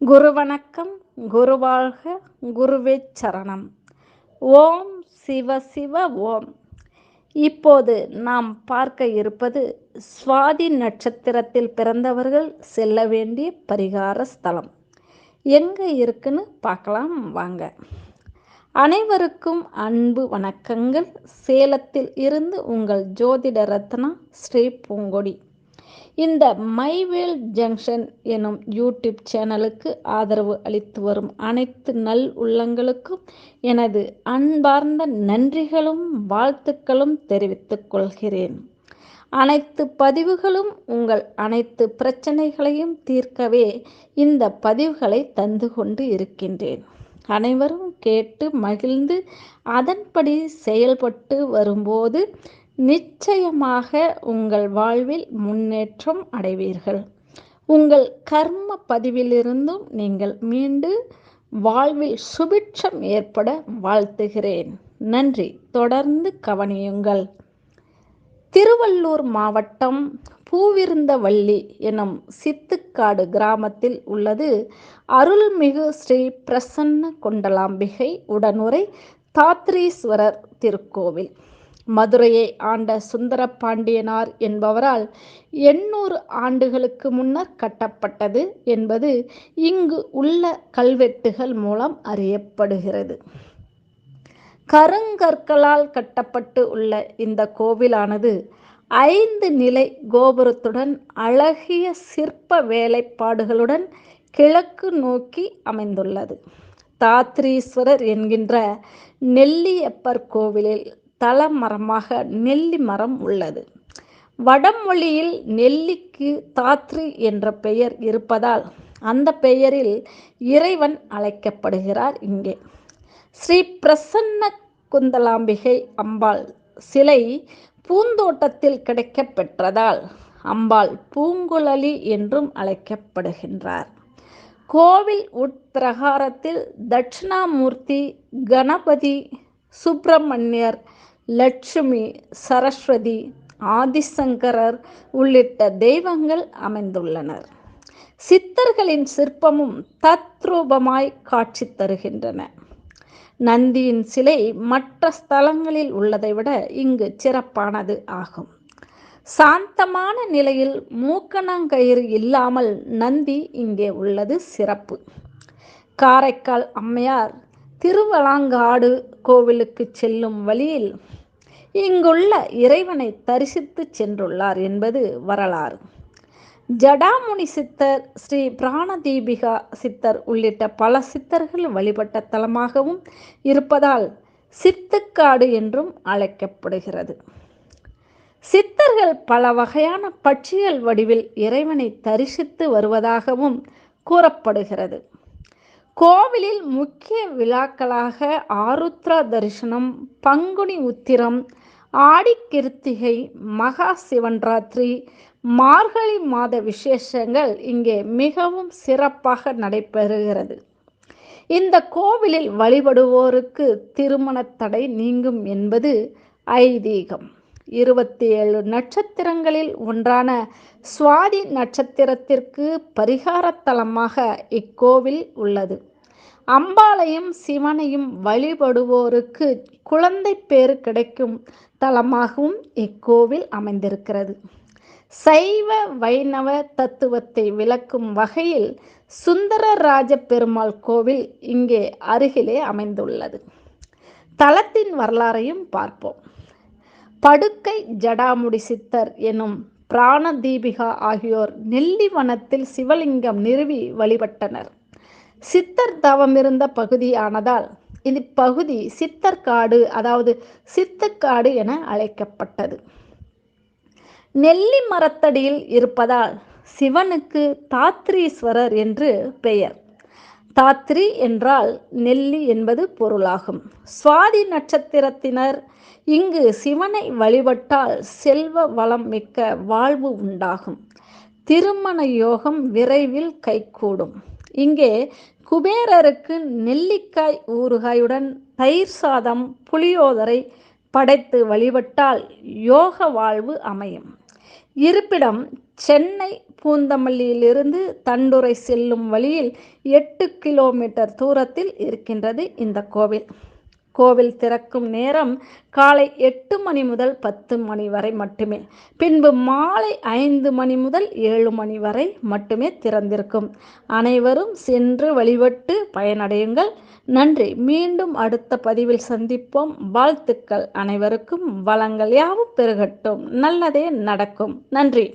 குரு வணக்கம் குருவாழ்க குருவே சரணம். ஓம் சிவ சிவ ஓம். இப்போது நாம் பார்க்க இருப்பது சுவாதி நட்சத்திரத்தில் பிறந்தவர்கள் செல்ல வேண்டிய பரிகார ஸ்தலம். எங்கே இருக்குன்னு பார்க்கலாம் வாங்க. அனைவருக்கும் அன்பு வணக்கங்கள். சேலத்தில் இருந்து உங்கள் ஜோதிட ரத்னா ஸ்ரீ பூங்கொடி. இந்த மைவேல் ஜங்ஷன் எனும் யூடியூப் சேனலுக்கு ஆதரவு அளித்து வரும் அனைத்து நல் உள்ளங்களுக்கும் எனது அன்பார்ந்த நன்றிகளும் வாழ்த்துக்களும் தெரிவித்துக் கொள்கிறேன். அனைத்து பதிவுகளும் உங்கள் அனைத்து பிரச்சனைகளையும் தீர்க்கவே இந்த பதிவுகளை தந்து கொண்டு இருக்கின்றேன். அனைவரும் கேட்டு மகிழ்ந்து அதன்படி செயல்பட்டு வரும்போது நிச்சயமாக உங்கள் வாழ்வில் முன்னேற்றம் அடைவீர்கள். உங்கள் கர்ம பதிவிலிருந்தும் நீங்கள் மீண்டு வாழ்வில் சுபிட்சம் ஏற்பட வாழ்த்துகிறேன். நன்றி. தொடர்ந்து கவனியுங்கள். திருவள்ளூர் மாவட்டம் பூவிருந்தவள்ளி எனும் சித்துக்காடு கிராமத்தில் உள்ளது. அருள்மிகு ஸ்ரீ பிரசன்ன கொண்டலாம்பிகை உடனுரை தாத்ரீஸ்வரர் திருக்கோவில். மதுரையை ஆண்ட சுந்தர பாண்டியனார் என்பவரால் எண்ணூறு ஆண்டுகளுக்கு முன்னர் கட்டப்பட்டது என்பது இங்கு உள்ள கல்வெட்டுகள் மூலம் அறியப்படுகிறது. கருங்கற்களால் கட்டப்பட்டு உள்ள இந்த கோவிலானது ஐந்து நிலை கோபுரத்துடன் அழகிய சிற்ப வேலைப்பாடுகளுடன் கிழக்கு நோக்கி அமைந்துள்ளது. தாத்ரீஸ்வரர் என்கின்ற நெல்லியப்பர் கோவிலில் தலமரமாக நெல்லி மரம் உள்ளது. வடமொழியில் நெல்லிக்கு தாத்ரி என்ற பெயர் இருப்பதால் அந்த பெயரில் இறைவன் அழைக்கப்படுகிறார் இங்கே. ஸ்ரீ பிரசன்ன குந்தலாம்பிகை அம்பாள் சிலை பூந்தோட்டத்தில் கிடைக்கப்பெற்றதால் அம்பாள் பூங்குழலி என்றும் அழைக்கப்படுகின்றார். கோவில் உட்பிரகாரத்தில் தட்சிணாமூர்த்தி கணபதி சுப்பிரமணியர் லட்சுமி சரஸ்வதி ஆதிசங்கரர் உள்ளிட்ட தெய்வங்கள் அமைந்துள்ளனர். சித்தர்களின் சிற்பமும் தத்ரூபமாய் காட்சி தருகின்றன. நந்தியின் சிலை மற்ற ஸ்தலங்களில் உள்ளதை விட இங்கு சிறப்பானது ஆகும். சாந்தமான நிலையில் மூக்கணாங்கயிறு இல்லாமல் நந்தி இங்கே உள்ளது சிறப்பு. காரைக்கால் அம்மையார் திருவலாங்காடு கோவிலுக்கு செல்லும் வழியில் இங்குள்ள இறைவனை தரிசித்து சென்றுள்ளார் என்பது வரலாறு. ஜடாமுனி சித்தர் ஸ்ரீ பிராணதீபிகா சித்தர் உள்ளிட்ட பல சித்தர்கள் வழிபட்ட தலமாகவும் இருப்பதால் சித்துக்காடு என்றும் அழைக்கப்படுகிறது. சித்தர்கள் பல வகையான பட்சிகள் வடிவில் இறைவனை தரிசித்து வருவதாகவும் கூறப்படுகிறது. கோவிலில் முக்கிய விழாக்களாக ஆருத்ரா தரிசனம் பங்குனி உத்திரம் ஆடி கிருத்திகை மகா சிவன்ராத்திரி மார்கழி மாத விசேஷங்கள் இங்கே மிகவும் சிறப்பாக நடைபெறுகிறது. இந்த கோவிலில் வழிபடுவோருக்கு திருமண தடை நீங்கும் என்பது ஐதீகம். இருபத்தி ஏழு நட்சத்திரங்களில் ஒன்றான சுவாதி நட்சத்திரத்திற்கு பரிகாரத்தலமாக இக்கோவில் உள்ளது. அம்பாளையும் சிவனையும் வழிபடுவோருக்கு குழந்தை பேறு கிடைக்கும் தலமாகவும் இக்கோவில் அமைந்திருக்கிறது. சைவ வைணவ தத்துவத்தை விளக்கும் வகையில் சுந்தரராஜ பெருமாள் கோவில் இங்கே அருகிலே அமைந்துள்ளது. தலத்தின் வரலாறையும் பார்ப்போம். படுக்கை ஜடாமுடி சித்தர் எனும் பிராணதீபிகா ஆகியோர் நெல்லிவனத்தில் சிவலிங்கம் நிறுவி வழிபட்டனர். சித்தர் தவமிருந்த பகுதியானதால் இப்பகுதி சித்தர் சித்தர்காடு அதாவது சித்தக்காடு என அழைக்கப்பட்டது. நெல்லி மரத்தடியில் இருப்பதால் சிவனுக்கு தாத்ரீஸ்வரர் என்று பெயர். தாத்ரி என்றால் நெல்லி என்பது பொருளாகும். சுவாதி நட்சத்திரத்தினர் இங்கு சிவனை வழிபட்டால் செல்வ வளம் மிக்க வாழ்வு உண்டாகும். திருமண யோகம் விரைவில் கைகூடும். இங்கே குபேரருக்கு நெல்லிக்காய் ஊறுகாயுடன் தயிர் சாதம் புளியோதரை படைத்து வழிபட்டால் யோக வாழ்வு அமையும். இருப்பிடம் சென்னை பூந்தமல்லியிலிருந்து தண்டுரை செல்லும் வழியில் எட்டு கிலோமீட்டர் தூரத்தில் இருக்கின்றது இந்த கோவில். கோவில் திறக்கும் நேரம் காலை எட்டு மணி முதல் பத்து மணி வரை மட்டுமே. பின்பு மாலை ஐந்து மணி முதல் ஏழு மணி வரை மட்டுமே திறந்திருக்கும். அனைவரும் சென்று வழிபட்டு பயனடையுங்கள். நன்றி. மீண்டும் அடுத்த பதிவில் சந்திப்போம். வாழ்த்துக்கள் அனைவருக்கும். வளங்கள் யாவும் பெருகட்டும். நல்லதே நடக்கும். நன்றி.